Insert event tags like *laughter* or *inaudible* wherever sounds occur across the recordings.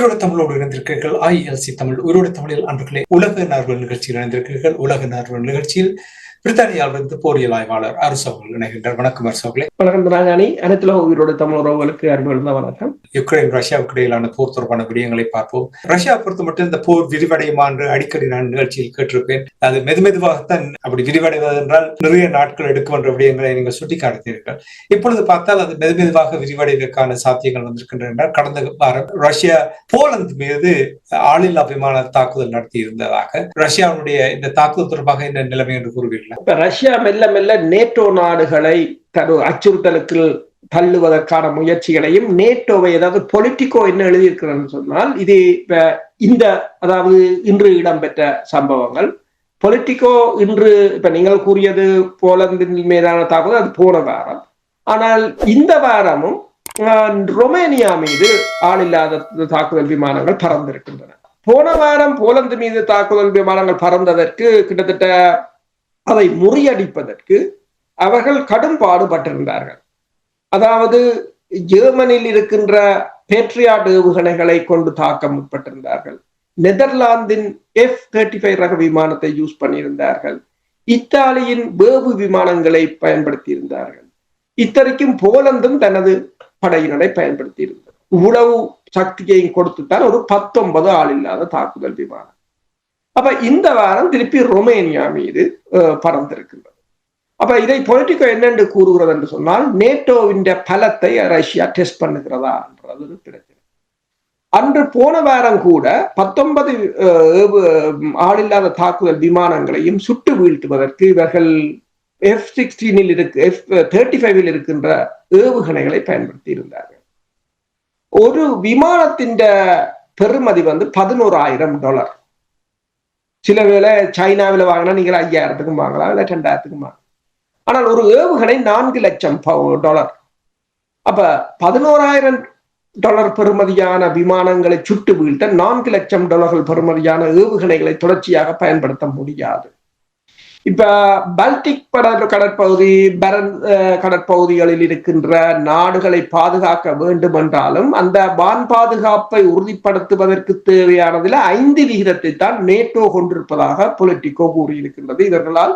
உயிரோடு தமிழோடு இணைந்திருக்கிறீர்கள். ஐஎல்சி தமிழ். உயிரோடு தமிழில் அன்பர்களே உலக நார்வல் நிகழ்ச்சியில் இணைந்திருக்கிறீர்கள். உலக நார்வல் நிகழ்ச்சியில் பிரித்தானியாவிலிருந்து போரியல் ஆய்வாளர் அரசு அவர்கள் இணைகின்றார் வணக்கம் அரசு அவர்களே. வணக்கம் ராஜாணி அனைத்துல உயிரோட தமிழ் உறவுகளுக்கு அன்புள்ள வணக்கம். யுக்ரைன் ரஷ்யாவுக்கு இடையிலான போர் தொடர்பான விடயங்களை பார்ப்போம். ரஷ்யா பொறுத்த மட்டும் இந்த போர் விரிவடையுமா என்று அடிக்கடி நான் நிகழ்ச்சியில் கேட்டிருப்பேன். அது மெது மெதுவாகத்தான் அப்படி விரிவடைவது என்றால் நிறைய நாட்கள் எடுக்கும் என்ற விடயங்களை நீங்கள் சுட்டிக்காட்டினீர்கள் இப்பொழுது பார்த்தால் அது மெது மெதுவாக விரிவடைவதற்கான சாத்தியங்கள் வந்திருக்கின்றன என்றால் கடந்த வாரம் ரஷ்யா போலந்து மீது ஆளில்லா விமான தாக்குதல் நடத்தி இருந்ததாக ரஷ்யாவுடைய இந்த தாக்குதல் தொடர்பாக என்ன நிலைமை என்று கூறுவீர்கள்? இப்ப ரஷ்யா மெல்ல மெல்ல நேட்டோ நாடுகளை தரு அச்சுறுத்தலுக்கு தள்ளுவதற்கான முயற்சிகளையும் நேட்டோவை ஏதாவது பொலிட்டிக்கோ என்ன எழுதியிருக்கிறன்னு சொன்னால் இது இப்ப இந்த அதாவது இன்று இடம்பெற்ற சம்பவங்கள். பொலிட்டிக்கோ இன்று இப்ப நீங்கள் கூறியது போலந்தின் மீதான தாக்குதல் அது போன வாரம். ஆனால் இந்த வாரமும் ஆஹ், ரொமேனியா மீது ஆளில்லாத தாக்குதல் விமானங்கள் பறந்திருக்கின்றன. போன வாரம் போலந்து மீது தாக்குதல் விமானங்கள் பறந்ததற்கு கிட்டத்தட்ட அதை முறியடிப்பதற்கு அவர்கள் கடும் பாடுபட்டிருந்தார்கள். அதாவது ஜெர்மனியில் இருக்கின்ற பேட்ரியாட் ஏவுகணைகளை கொண்டு தாக்க முற்பட்டிருந்தார்கள். நெதர்லாந்தின் எஃப் தேர்ட்டி ஃபைவ் ரக விமானத்தை யூஸ் பண்ணியிருந்தார்கள். இத்தாலியின் வேவு விமானங்களை பயன்படுத்தி இருந்தார்கள் இத்தனைக்கும் போலந்தும் தனது படையினரை பயன்படுத்தி இருந்தது இவ்வளவு சக்தியையும் கொடுத்துத்தான் ஒரு பத்தொன்பது ஆள் இல்லாத தாக்குதல் விமானம். அப்ப இந்த வாரம் திருப்பி ரொமேனியா மீது பறந்திருக்கின்றது அப்ப இதை பொலிட்டிக்கோ என்னென்று கூறுகிறது என்று சொன்னால் நேட்டோவின் பலத்தை ரஷ்யா டெஸ்ட் பண்ணுகிறதா என்றது ஒரு பிரச்சனை அன்று போன வாரம் கூட பத்தொன்பது ஆளில்லாத தாக்குதல் விமானங்களையும் சுட்டு வீழ்த்துவதற்கு இவர்கள் எஃப் சிக்ஸ்டீனில் இருக்கு எஃப் தேர்ட்டி ஃபைவில் இருக்கின்ற ஏவுகணைகளை பயன்படுத்தி இருந்தார்கள் ஒரு விமானத்தின் பெறுமதி வந்து பதினோராயிரம் டாலர். சில வேளை சைனாவில் வாங்கினா நீங்கள் ஐயாயிரத்துக்கும் வாங்கலாம் இல்லை ரெண்டாயிரத்துக்கும் வாங்கலாம். ஆனால் ஒரு ஏவுகணை நான்கு லட்சம் பவு- டாலர் அப்ப பதினோராயிரம் டாலர் பெறுமதியான விமானங்களை சுட்டு வீழ்த்த நான்கு லட்சம் டாலர்கள் பெறுமதியான ஏவுகணைகளை தொடர்ச்சியாக பயன்படுத்த முடியாது. இப்ப பல்டிக் பட கடற்பகுதி பரன் கடற்பகுதிகளில் இருக்கின்ற நாடுகளை பாதுகாக்க வேண்டும் என்றாலும் அந்த வான் பாதுகாப்பை உறுதிப்படுத்துவதற்கு தேவையானதில் ஐந்து விகிதத்தை தான் நேட்டோ கொண்டிருப்பதாக பொலிட்டிகோ கூறியிருக்கின்றது. இவர்களால்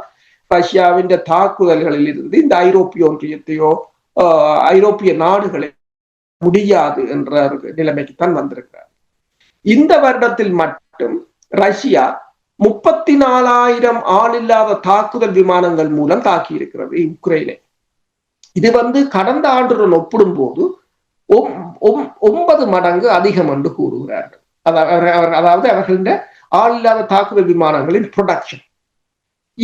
ரஷ்யாவின் தாக்குதல்களில் இருந்து இந்த ஐரோப்பிய ஒன்றியத்தையோ ஆஹ், ஐரோப்பிய நாடுகளை முடியாது என்ற நிலைமைக்கு தான் வந்திருக்கிறார். இந்த வருடத்தில் மட்டும் ரஷ்யா முப்பத்தி நாலாயிரம் ஆளில்லாத தாக்குதல் விமானங்கள் மூலம் தாக்கி இருக்கிறது உக்ரைனை. இது வந்து கடந்த ஆண்டுடன் ஒப்பிடும்போது போது ஒன்பது மடங்கு அதிகம் என்று கூறுகிறார்கள். அதாவது அவர்களின் தாக்குதல் விமானங்களின் ப்ரொடக்ஷன்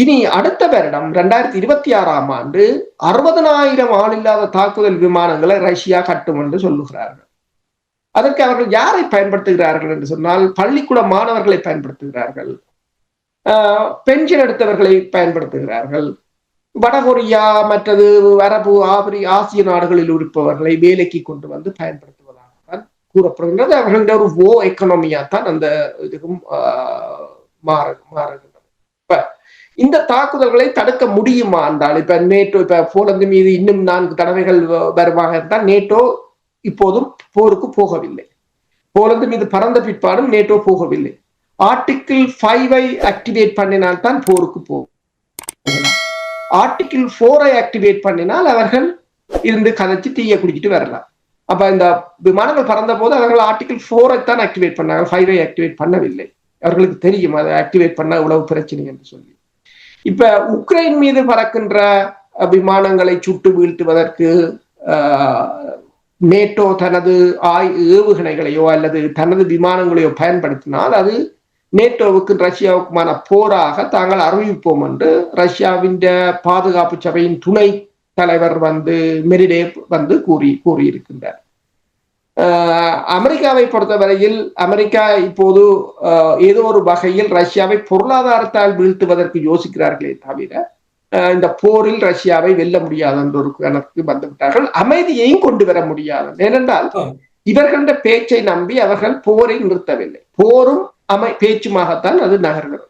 இனி அடுத்த வருடம் ரெண்டாயிரத்தி இருபத்தி ஆறாம் ஆண்டு அறுபதனாயிரம் ஆளில்லாத தாக்குதல் விமானங்களை ரஷ்யா கட்டும் என்று சொல்லுகிறார்கள். அதற்கு அவர்கள் யாரை பயன்படுத்துகிறார்கள் என்று சொன்னால் பள்ளிக்கூட மாணவர்களை பயன்படுத்துகிறார்கள். பென்ஷன் எடுத்தவர்களை பயன்படுத்துகிறார்கள். வடகொரியா மற்றது அரபு ஆபிரி ஆசிய நாடுகளில் இருப்பவர்களை வேலைக்கு கொண்டு வந்து பயன்படுத்துவதாகத்தான் கூறப்படுகின்றது. அவர்களுடைய ஒரு ஓ எக்கனாமியா தான் அந்த இதுக்கும் ஆஹ் மாறு மாறுகின்றது. இப்ப இந்த தாக்குதல்களை தடுக்க முடியுமா என்றால் இப்ப நேட்டோ இப்ப போலந்து மீது இன்னும் நான்கு தடவைகள் வ- வருமாக இருந்தால் நேட்டோ இப்போதும் போருக்கு போகவில்லை. போலந்து மீது பறந்த பிற்பாடும் நேட்டோ போகவில்லை. ஆர்டிகிள் ஃபைவை ஆக்டிவேட் பண்ணினால் தான் போருக்கு போகும். ஆர்டிக்கிள் ஃபோரை ஆக்டிவேட் பண்ணினால் அவர்கள் இருந்து கதைச்சு தீயை குடிச்சிட்டு வரலாம். அப்ப இந்த விமானங்கள் பறந்த போது அவர்கள் ஆர்டிக்கிள் ஃபோரை தான் ஆக்டிவேட் பண்ணாங்க. ஃபைவை ஆக்டிவேட் பண்ணவில்லை. அவர்களுக்கு தெரியும். அதை ஆக்டிவேட் பண்ண இவ்வளவு பிரச்சனை என்று சொல்லி. இப்ப உக்ரைன் மீது பறக்கின்ற விமானங்களை சுட்டு வீழ்த்துவதற்கு நேட்டோ தனது ஆய் ஏவுகணைகளையோ அல்லது தனது விமானங்களையோ பயன்படுத்தினால் அது நேட்டோவுக்கு ரஷ்யாவுக்குமான போராக தாங்கள் அறிவிப்போம் என்று ரஷ்யாவின் பாதுகாப்பு சபையின் துணை தலைவர் வந்து மெரிடேவ் வந்து கூறி கூறியிருக்கின்றார். அமெரிக்காவை பொறுத்தவரையில் அமெரிக்கா இப்போது ஏதோ ஒரு வகையில் ரஷ்யாவை பொருளாதாரத்தால் வீழ்த்துவதற்கு யோசிக்கிறார்களே தவிர இந்த போரில் ரஷ்யாவை வெல்ல முடியாது என்ற ஒரு கணக்கு வந்துவிட்டார்கள். அமைதியையும் கொண்டு வர முடியாது. ஏனென்றால் ஆம். இவர்கள பேச்சை நம்பி அவர்கள் போரை நிறுத்தவில்லை. போரும் அமை பேச்சுமாகத்தான் அது நகர்கிறது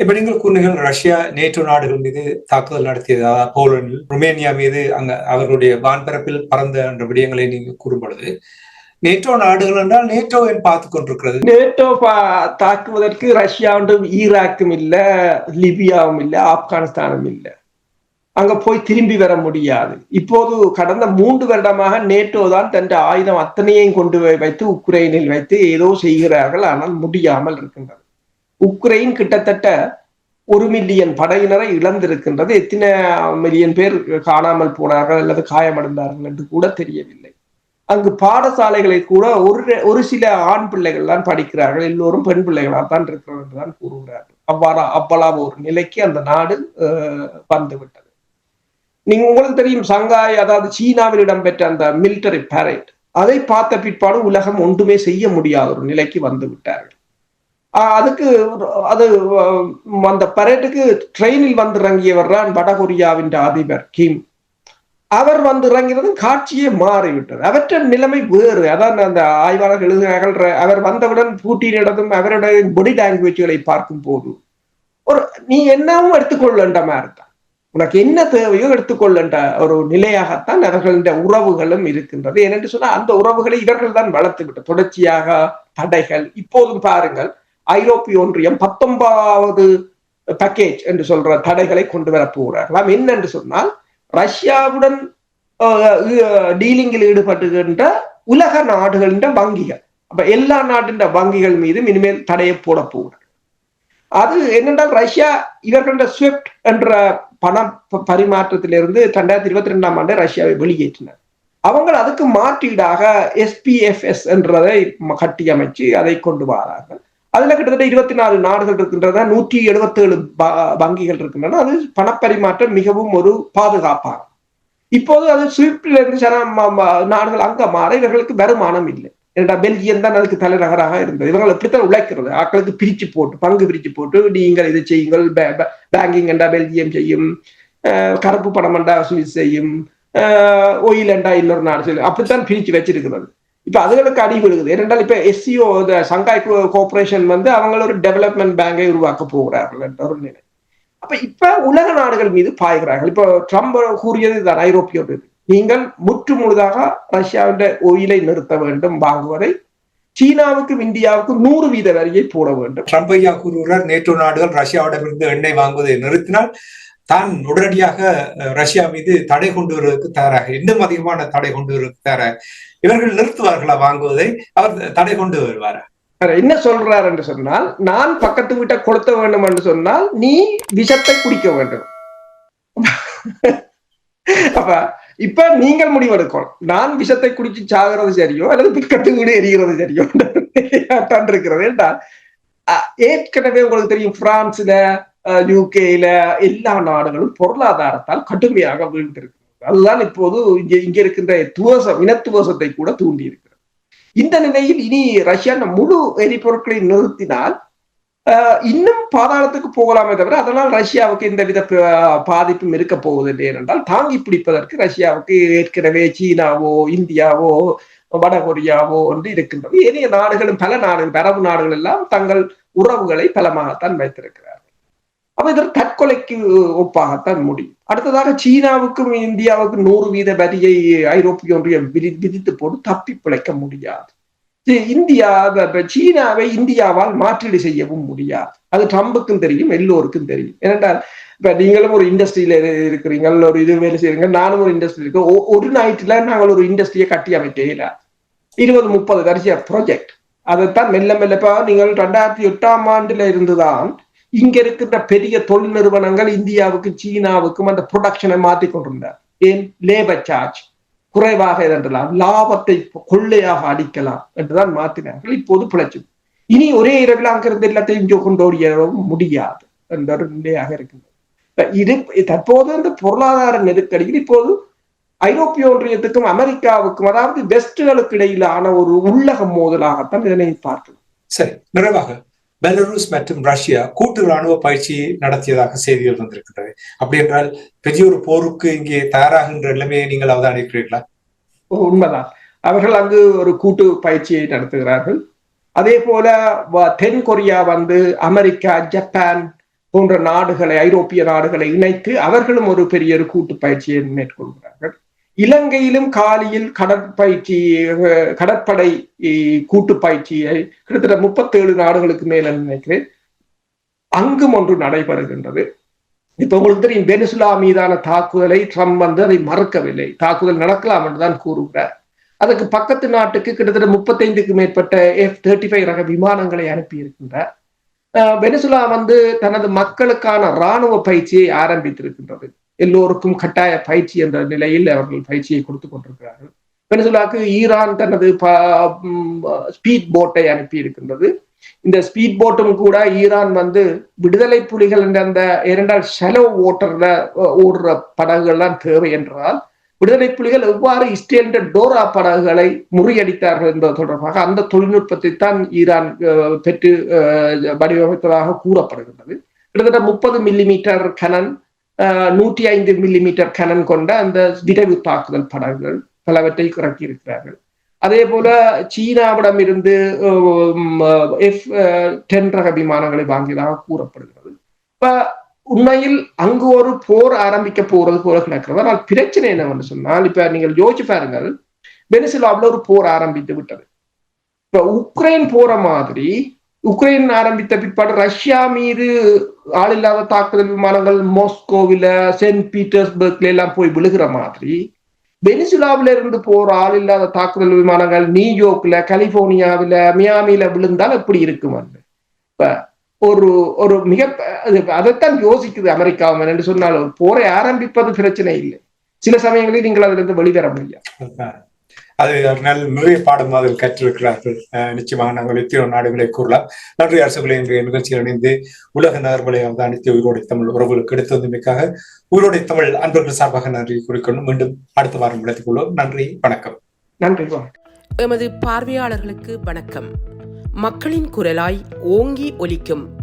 இப்ப நீங்கள் கூறுங்கள் ரஷ்யா நேட்டோ நாடுகள் மீது தாக்குதல் நடத்தியது? போலந்தில் ருமேனியா மீது அங்க அவர்களுடைய வான்பரப்பில் பறந்த என்ற விடயங்களை நீங்க கூறும் பொழுது நேட்டோ நாடுகள் என்றால் நேட்டோ என் பார்த்து கொண்டிருக்கிறது. நேட்டோ தாக்குவதற்கு ரஷ்யா ஒன்றும் ஈராக்கும் இல்ல லிபியாவும் இல்ல ஆப்கானிஸ்தானும் இல்ல. அங்க போய் திரும்பி வர முடியாது. இப்போது கடந்த மூன்று வருடமாக நேட்டோ தான் தன் ஆயுதம் அத்தனையும் கொண்டு வைத்து உக்ரைனில் வைத்து ஏதோ செய்கிறார்கள். ஆனால் முடியாமல் இருக்கின்றது. உக்ரைன் கிட்டத்தட்ட ஒரு மில்லியன் படையினரை இழந்திருக்கின்றது. எத்தனை மில்லியன் பேர் காணாமல் போனார்கள் அல்லது காயமடைந்தார்கள் என்று கூட தெரியவில்லை. அங்கு பாடசாலைகளை கூட ஒரு ஒரு சில ஆண் பிள்ளைகள் தான் படிக்கிறார்கள். எல்லோரும் பெண் பிள்ளைகளாக தான் இருக்கிறார்கள் என்றுதான் கூறுகிறார்கள். அவ்வாறு அவ்வளவு ஒரு நிலைக்கு அந்த நாடு அஹ், வந்துவிட்டது. நீங்க உங்களுக்கு தெரியும் சங்காய் அதாவது சீனாவில் இடம்பெற்ற அந்த மிலிட்டரி பேரேட் அதை பார்த்த பிற்பாடு உலகம் ஒன்றுமே செய்ய முடியாத ஒரு நிலைக்கு வந்து விட்டார்கள். ஆஹ் அதுக்கு அது அந்த பரேட்டுக்கு ட்ரெயினில் வந்து இறங்கியவர் தான் வடகொரியாவின் அதிபர் கிம். அவர் வந்து இறங்கினதும் காட்சியே மாறிவிட்டது. அவற்ற நிலைமை வேறு. அதான் அந்த ஆய்வாளர் எழுதுகிறார்கள் அவர் வந்தவுடன் பூட்டினிடதும் அவருடைய பொடி லாங்குவேஜ்களை பார்க்கும் போது ஒரு நீ என்னவும் எடுத்துக்கொள்ள மாதிரி தான் உனக்கு என்ன தேவையோ எடுத்துக்கொள்ளன்ற ஒரு நிலையாகத்தான் அவர்களின் உறவுகளும் இருக்கின்றது. ஏனென்று சொன்னா அந்த உறவுகளை இவர்கள் தான் வளர்த்துக்கிட்ட தொடர்ச்சியாக தடைகள். இப்போதும் பாருங்கள் ஐரோப்பிய ஒன்றியம் பத்தொன்பதாவது பேக்கேஜ் என்று சொல்ற தடைகளை கொண்டு வர போகிறார்களாம் என்னென்று சொன்னால் ரஷ்யாவுடன் டீலிங்கில் ஈடுபட்டுகின்ற உலக நாடுகளின் வங்கிகள். அப்ப எல்லா நாட்டின் வங்கிகள் மீதும் இனிமேல் தடையை போட போகிறார் அது என்னென்றால் ரஷ்யா இவர்கள ஸ்விஃப்ட் என்ற பண பரிமாற்றத்திலிருந்து ரெண்டாயிரத்தி இருபத்தி ரெண்டாம் ஆண்டு ரஷ்யாவை வெளியேற்றினர். அவங்க அதுக்கு மாற்றீடாக எஸ்பிஎஃப்எஸ் என்றதை கட்டி அமைச்சு அதை கொண்டு வரார்கள். அதுல கிட்டத்தட்ட இருபத்தி நாலு நாடுகள் இருக்கின்றன நூற்றி எழுபத்தேழு வங்கிகள் இருக்கின்றன. அது பணப்பரிமாற்றம் மிகவும் ஒரு பாதுகாப்பாகும். இப்போது அது ஸ்விஃப்ட்ல இருந்து சில நாடுகள் அங்க மாற இவர்களுக்கு வருமானம் இல்லை. ஏன்னா பெல்ஜியம் தான் அதுக்கு தலைநகராக இருந்தது. இவங்களை இப்படித்தான் உழைக்கிறது. ஆக்களுக்கு பிரிச்சு போட்டு பங்கு பிரிச்சு போட்டு நீங்கள் இதை செய்யுங்கள் பேங்கிங் என்றா பெல்ஜியம் செய்யும் கருப்பு பணம் என்றா சுவிஸ் செய்யும் ஒயில் என்றா இன்னொரு நாடு செய்யும். அப்படித்தான் பிரிச்சு வச்சிருக்கிறது. இப்ப அதுகளுக்கு அடி விழுகுது. ஏனென்றால் இப்ப எஸ்சிஓ சங்காய் கோஆபரேஷன் வந்து அவங்க ஒரு டெவலப்மெண்ட் பேங்கை உருவாக்க போகிறார்கள் என்ற ஒரு நிலை. அப்ப இப்ப உலக நாடுகள் மீது பாய்கிறார்கள். இப்ப ட்ரம்ப் கூறியது இதுதான் ஐரோப்பிய நீங்கள் முற்று முழுதாக ரஷ்யாவின் ஒயிலை நிறுத்த வேண்டும் வாங்குவதை சீனாவுக்கும் இந்தியாவுக்கும் நூறு வீத வரியை போட வேண்டும். ட்ரம்ப் ஐயா கூறுகிறார் நேட்டோ நாடுகள் ரஷ்யாவிடமிருந்து எண்ணெய் வாங்குவதை நிறுத்தினால் தான் உடனடியாக ரஷ்யா மீது தடை கொண்டு வருவதற்கு தயாராக இன்னும் அதிகமான தடை கொண்டு வருவதற்கு தயாராக. இவர்கள் நிறுத்துவார்களா வாங்குவதை? அவர் தடை கொண்டு வருவாரா? என்ன சொல்றார் என்று சொன்னால் நான் பக்கத்து வீட்டை கொளுத்த வேண்டும் என்று சொன்னால் நீ விஷத்தை குடிக்க வேண்டும். *laughs* அப்ப இப்ப நீங்கள் முடிவெடுக்கணும் நான் விஷத்தை குடிச்சு சாகிறது சரியோ அல்லது பக்கத்து கூட எரிகிறது சரியோ இருக்கிறது என்றால் ஏற்கனவே உங்களுக்கு தெரியும் பிரான்ஸ்ல யூகேல எல்லா நாடுகளும் பொருளாதாரத்தால் கடுமையாக வீழ்ந்திருக்கு அதுதான் இப்போது இங்க இங்க இருக்கின்ற துவசம் இனத்துவசத்தை கூட தூண்டி இருக்கிறது இந்த நிலையில் இனி ரஷ்யா முழு எரிபொருட்களை நிறுத்தினால் இன்னும் பாதாளத்துக்கு போகலாமே தவிர அதனால் ரஷ்யாவுக்கு எந்தவித வித பாதிப்பும் இருக்க போவதில்லை என்றால் தாங்கி பிடிப்பதற்கு ரஷ்யாவுக்கு ஏற்கனவே சீனாவோ இந்தியாவோ வடகொரியாவோ என்று இருக்கின்றது. ஏனைய நாடுகளும் பல நாடுகள் அரபு நாடுகள் எல்லாம் தங்கள் உறவுகளை பலமாகத்தான் வைத்திருக்கிறார்கள். அப்ப இதற்கு தற்கொலைக்கு ஒப்பாகத்தான் முடியும். அடுத்ததாக சீனாவுக்கும் இந்தியாவுக்கும் நூறு வீத வரியை ஐரோப்பிய ஒன்றியம் விதி விதித்து போட்டு தப்பி பிழைக்க முடியாது. இந்தியா சீனாவை இந்தியாவால் மாற்றீடு செய்யவும் முடியாது. அது ட்ரம்புக்கும் தெரியும் எல்லோருக்கும் தெரியும். ஏனென்றால் இப்ப நீங்களும் ஒரு இண்டஸ்ட்ரியில இருக்கிறீங்க ஒரு இது வேலை செய்றீங்க நானும் ஒரு இண்டஸ்ட்ரி இருக்கு ஒரு நைட்ல நாங்கள் ஒரு இண்டஸ்ட்ரியை கட்டி அமைக்கல இருபது முப்பது கடைசியா ப்ராஜெக்ட் அதைத்தான் மெல்ல மெல்ல இப்ப நீங்கள் ரெண்டாயிரத்தி எட்டாம் ஆண்டுல இருந்துதான் இங்க இருக்கின்ற பெரிய தொழில் நிறுவனங்கள் இந்தியாவுக்கும் சீனாவுக்கும் அந்த ப்ரொடக்ஷனை மாத்தி கொண்டிருந்தார். ஏன்? லேபர் சார்ஜ் குறைவாக இருந்தலாம் லாபத்தை கொள்ளையாக அடிக்கலாம் என்றுதான் மாற்றினார்கள் இப்போது பிழைச்சு இனி ஒரே இரவில் அங்கிருந்து எல்லாத்தையும் இங்கே கொண்டு ஓடியவும் முடியாது என்ற ஒரு நிலையாக இருக்கின்றது இது தற்போது இந்த பொருளாதார நெருக்கடியில் இப்போது ஐரோப்பிய ஒன்றியத்துக்கும் அமெரிக்காவுக்கும் அதாவது வெஸ்டுகளுக்கு இடையிலான ஒரு உள்ளக மோதலாகத்தான் இதனை பார்க்கலாம் சரி நிறைவாக. பெலருஸ் மற்றும் ரஷ்யா கூட்டு ராணுவ பயிற்சி நடத்தியதாக செய்திகள் வந்திருக்கின்றது அப்படி என்றால் பெரிய ஒரு போருக்கு இங்கே தயாராகின்ற நிலைமையை நீங்கள் அவதானிக்கிறீர்களா? உண்மைதான். அவர்கள் அங்கு ஒரு கூட்டு பயிற்சியை நடத்துகிறார்கள். அதே போல தென் கொரியா வந்து அமெரிக்கா ஜப்பான் போன்ற நாடுகளை ஐரோப்பிய நாடுகளை இணைத்து அவர்களும் ஒரு பெரிய ஒரு கூட்டு பயிற்சியை மேற்கொள்கிறார்கள். இலங்கையிலும் காலியில் கடற்பயிற்சி கடற்படை கூட்டு பயிற்சியை கிட்டத்தட்ட முப்பத்தேழு நாடுகளுக்கு மேல நினைக்கிறேன். அங்கும் ஒன்று நடைபெறுகின்றது. இப்ப உங்களுக்கு தெரியும் வெனிசுலா மீதான தாக்குதலை ட்ரம்ப் வந்து அதை மறக்கவில்லை. தாக்குதல் நடக்கலாம் என்றுதான் கூறுகிறார். அதுக்கு பக்கத்து நாட்டுக்கு கிட்டத்தட்ட முப்பத்தைந்துக்கு மேற்பட்ட எஃப் தேர்ட்டி ஃபைவ் ரக விமானங்களை அனுப்பி இருக்கின்றார் வெனிசுலா வந்து தனது மக்களுக்கான இராணுவ பயிற்சியை ஆரம்பித்திருக்கின்றது. எல்லோருக்கும் கட்டாய பயிற்சி என்ற நிலையில் அவர்கள் பயிற்சியை கொடுத்து கொண்டிருக்கிறார்கள். வெனிசுலாக்கு ஈரான் தனது ஸ்பீட் போட்டை அனுப்பி இருக்கின்றது இந்த ஸ்பீட் போட்டும் கூட ஈரான் வந்து விடுதலை புலிகள் என்ற அந்த இரண்டால் ஷெலோ ஓட்டர்ல ஓடுற படகுகள்லாம் தேவை என்றால் விடுதலை புலிகள் எவ்வாறு இஸ்ரேல் டோரா படகுகளை முறியடித்தார்கள் என்பது தொடர்பாக அந்த தொழில்நுட்பத்தை தான் ஈரான் பெற்று வடிவமைத்ததாக கூறப்படுகின்றது. கிட்டத்தட்ட முப்பது மில்லிமீட்டர் கனன் நூற்றி ஐந்து மில்லிமீட்டர் கனன் கொண்ட அந்த விரைவு தாக்குதல் படகுகள் பலவற்றை இறக்கி இருக்கிறார்கள் அதே போல சீனாவிடம் இருந்து எஃப் டென் ரக விமானங்களை வாங்கியதாக கூறப்படுகிறது. இப்ப உண்மையில் அங்கு ஒரு போர் ஆரம்பிக்க போறது போல கிடக்கிறது. ஆனால் பிரச்சனை என்னவென்று சொன்னால் இப்ப நீங்கள் யோசிச்சு பாருங்கள் வெனிசுலாவில் ஒரு போர் ஆரம்பித்து விட்டது. இப்ப உக்ரைன் போற மாதிரி உக்ரைன் ஆரம்பித்த பிற்பாடு ரஷ்யா மீது ஆளில்லாத தாக்குதல் விமானங்கள் மாஸ்கோவில சென்ட் பீட்டர்ஸ்பர்க்ல எல்லாம் போய் விழுகிற மாதிரி. வெனிசுலாவில இருந்து போற ஆளில்லாத தாக்குதல் விமானங்கள் நியூயார்க்ல கலிபோர்னியாவில மியாமில விழுந்தால் எப்படி இருக்கும் இப்ப ஒரு ஒரு மிக அதைத்தான் யோசிக்குது அமெரிக்காவும் என்று சொன்னால் போரை ஆரம்பிப்பது பிரச்சனை இல்லை. சில சமயங்களில் நீங்கள் அதிலிருந்து வெளிவர முடியாது. அது நல்ல நிறைய பாடம் அதில் கற்றிருக்கிறார்கள். நிச்சயமாக நாங்கள் எத்தனையோ நாடுகளை கூறலாம். நன்றி அரசுகளை இன்றைய நிகழ்ச்சியில் இணைந்து உலக நகர்வுகளை அவதானித்து உயிரோடை தமிழ் உறவுகளுக்கு எடுத்து வந்தமைக்காக உயிரோடை தமிழ் அன்பர்கள் சார்பாக நன்றி கூறிக்கொண்டு மீண்டும் அடுத்த வாரம் விளத்திக் கொள்வோம். நன்றி வணக்கம். நன்றி எமது பார்வையாளர்களுக்கு வணக்கம். மக்களின் குரலாய் ஓங்கி ஒலிக்கும்